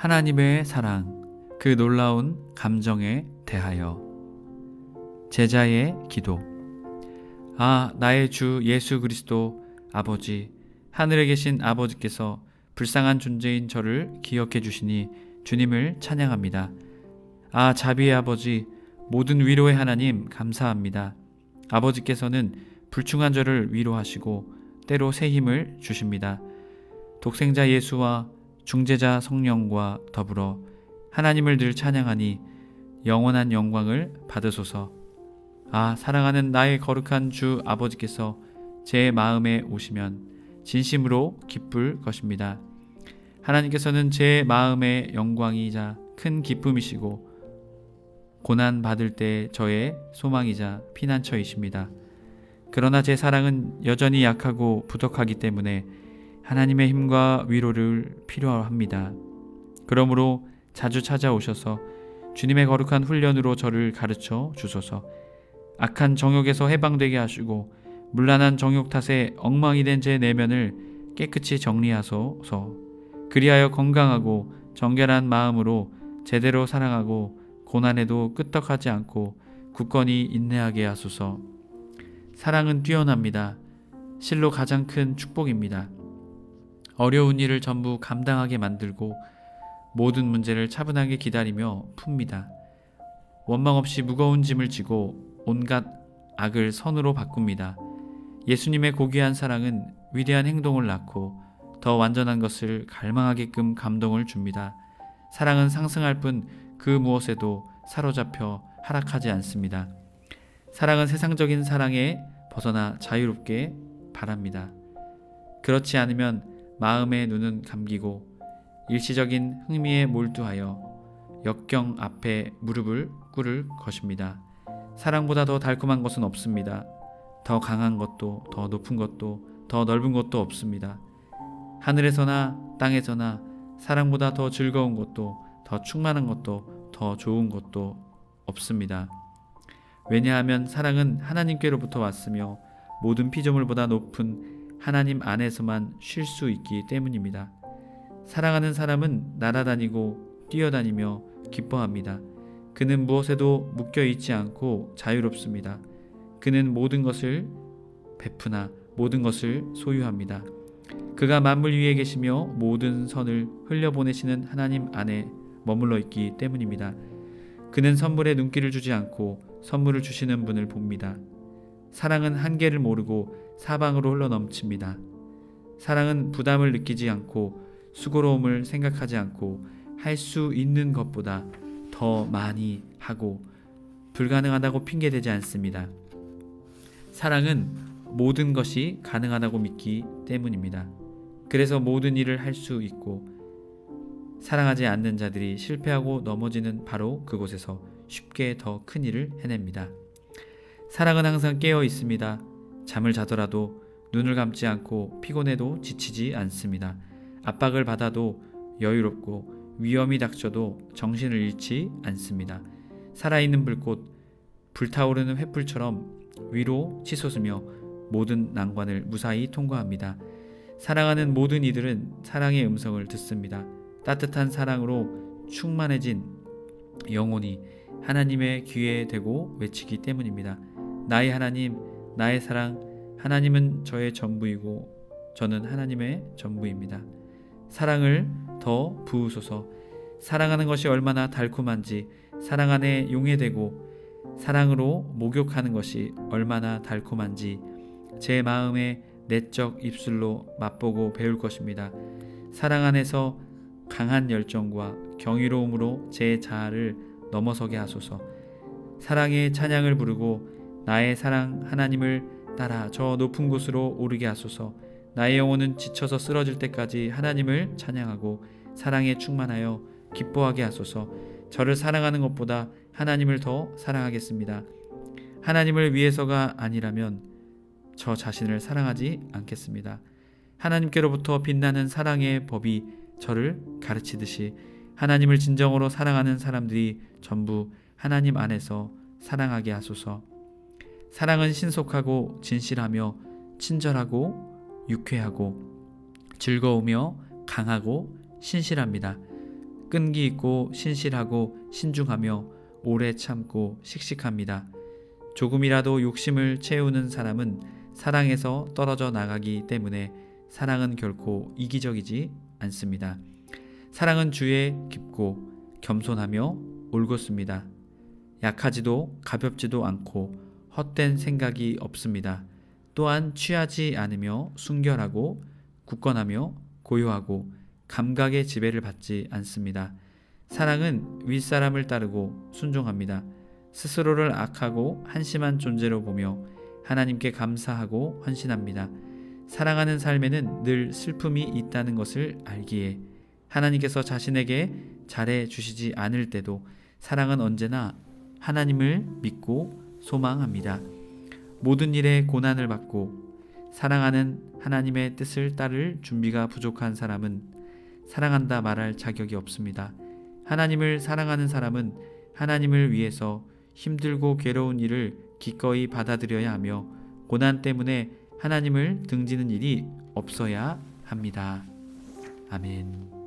하나님의 사랑, 그 놀라운 감정에 대하여 제자의 기도. 아, 나의 주 예수 그리스도 아버지, 하늘에 계신 아버지께서 불쌍한 존재인 저를 기억해 주시니 주님을 찬양합니다. 아, 자비의 아버지, 모든 위로의 하나님 감사합니다. 아버지께서는 불충한 저를 위로하시고 때로 새 힘을 주십니다. 독생자 예수와 중재자 성령과 더불어 하나님을 늘 찬양하니 영원한 영광을 받으소서. 아, 사랑하는 나의 거룩한 주 아버지께서 제 마음에 오시면 진심으로 기쁠 것입니다. 하나님께서는 제 마음의 영광이자 큰 기쁨이시고 고난 받을 때 저의 소망이자 피난처이십니다. 그러나 제 사랑은 여전히 약하고 부족하기 때문에 하나님의 힘과 위로를 필요합니다. 그러므로 자주 찾아오셔서 주님의 거룩한 훈련으로 저를 가르쳐 주소서. 악한 정욕에서 해방되게 하시고 물란한 정욕 탓에 엉망이 된 제 내면을 깨끗이 정리하소서. 그리하여 건강하고 정결한 마음으로 제대로 사랑하고 고난에도 끄떡하지 않고 굳건히 인내하게 하소서. 사랑은 뛰어납니다. 실로 가장 큰 축복입니다. 어려운 일을 전부 감당하게 만들고 모든 문제를 차분하게 기다리며 풉니다. 원망 없이 무거운 짐을 지고 온갖 악을 선으로 바꿉니다. 예수님의 고귀한 사랑은 위대한 행동을 낳고 더 완전한 것을 갈망하게끔 감동을 줍니다. 사랑은 상승할 뿐 그 무엇에도 사로잡혀 하락하지 않습니다. 사랑은 세상적인 사랑에 벗어나 자유롭게 바랍니다. 그렇지 않으면 마음의 눈은 감기고 일시적인 흥미에 몰두하여 역경 앞에 무릎을 꿇을 것입니다. 사랑보다 더 달콤한 것은 없습니다. 더 강한 것도 더 높은 것도 더 넓은 것도 없습니다. 하늘에서나 땅에서나 사랑보다 더 즐거운 것도 더 충만한 것도 더 좋은 것도 없습니다. 왜냐하면 사랑은 하나님께로부터 왔으며 모든 피조물보다 높은 하나님 안에서만 쉴 수 있기 때문입니다. 사랑하는 사람은 날아다니고 뛰어다니며 기뻐합니다. 그는 무엇에도 묶여 있지 않고 자유롭습니다. 그는 모든 것을 베푸나 모든 것을 소유합니다. 그가 만물 위에 계시며 모든 선을 흘려보내시는 하나님 안에 머물러 있기 때문입니다. 그는 선물에 눈길을 주지 않고 선물을 주시는 분을 봅니다. 사랑은 한계를 모르고 사방으로 흘러 넘칩니다. 사랑은 부담을 느끼지 않고 수고로움을 생각하지 않고 할 수 있는 것보다 더 많이 하고 불가능하다고 핑계대지 않습니다. 사랑은 모든 것이 가능하다고 믿기 때문입니다. 그래서 모든 일을 할 수 있고 사랑하지 않는 자들이 실패하고 넘어지는 바로 그곳에서 쉽게 더 큰 일을 해냅니다. 사랑은 항상 깨어 있습니다. 잠을 자더라도 눈을 감지 않고 피곤해도 지치지 않습니다. 압박을 받아도 여유롭고 위험이 닥쳐도 정신을 잃지 않습니다. 살아있는 불꽃, 불타오르는 횃불처럼 위로 치솟으며 모든 난관을 무사히 통과합니다. 사랑하는 모든 이들은 사랑의 음성을 듣습니다. 따뜻한 사랑으로 충만해진 영혼이 하나님의 귀에 대고 외치기 때문입니다. 나의 하나님, 나의 사랑, 하나님은 저의 전부이고 저는 하나님의 전부입니다. 사랑을 더 부으소서. 사랑하는 것이 얼마나 달콤한지 사랑 안에 용해되고 사랑으로 목욕하는 것이 얼마나 달콤한지 제 마음의 내적 입술로 맛보고 배울 것입니다. 사랑 안에서 강한 열정과 경이로움으로 제 자아를 넘어서게 하소서. 사랑의 찬양을 부르고 나의 사랑 하나님을 따라 저 높은 곳으로 오르게 하소서. 나의 영혼은 지쳐서 쓰러질 때까지 하나님을 찬양하고 사랑에 충만하여 기뻐하게 하소서. 저를 사랑하는 것보다 하나님을 더 사랑하겠습니다. 하나님을 위해서가 아니라면 저 자신을 사랑하지 않겠습니다. 하나님께로부터 빛나는 사랑의 법이 저를 가르치듯이 하나님을 진정으로 사랑하는 사람들이 전부 하나님 안에서 사랑하게 하소서. 사랑은 신속하고 진실하며 친절하고 유쾌하고 즐거우며 강하고 신실합니다. 끈기 있고 신실하고 신중하며 오래 참고 씩씩합니다. 조금이라도 욕심을 채우는 사람은 사랑에서 떨어져 나가기 때문에 사랑은 결코 이기적이지 않습니다. 사랑은 주에 깊고 겸손하며 올곧습니다. 약하지도 가볍지도 않고 헛된 생각이 없습니다. 또한 취하지 않으며 순결하고 굳건하며 고요하고 감각의 지배를 받지 않습니다. 사랑은 윗사람을 따르고 순종합니다. 스스로를 악하고 한심한 존재로 보며 하나님께 감사하고 헌신합니다. 사랑하는 삶에는 늘 슬픔이 있다는 것을 알기에 하나님께서 자신에게 잘해 주시지 않을 때도 사랑은 언제나 하나님을 믿고 소망합니다. 모든 일에 고난을 받고 사랑하는 하나님의 뜻을 따를 준비가 부족한 사람은 사랑한다 말할 자격이 없습니다. 하나님을 사랑하는 사람은 하나님을 위해서 힘들고 괴로운 일을 기꺼이 받아들여야 하며 고난 때문에 하나님을 등지는 일이 없어야 합니다. 아멘.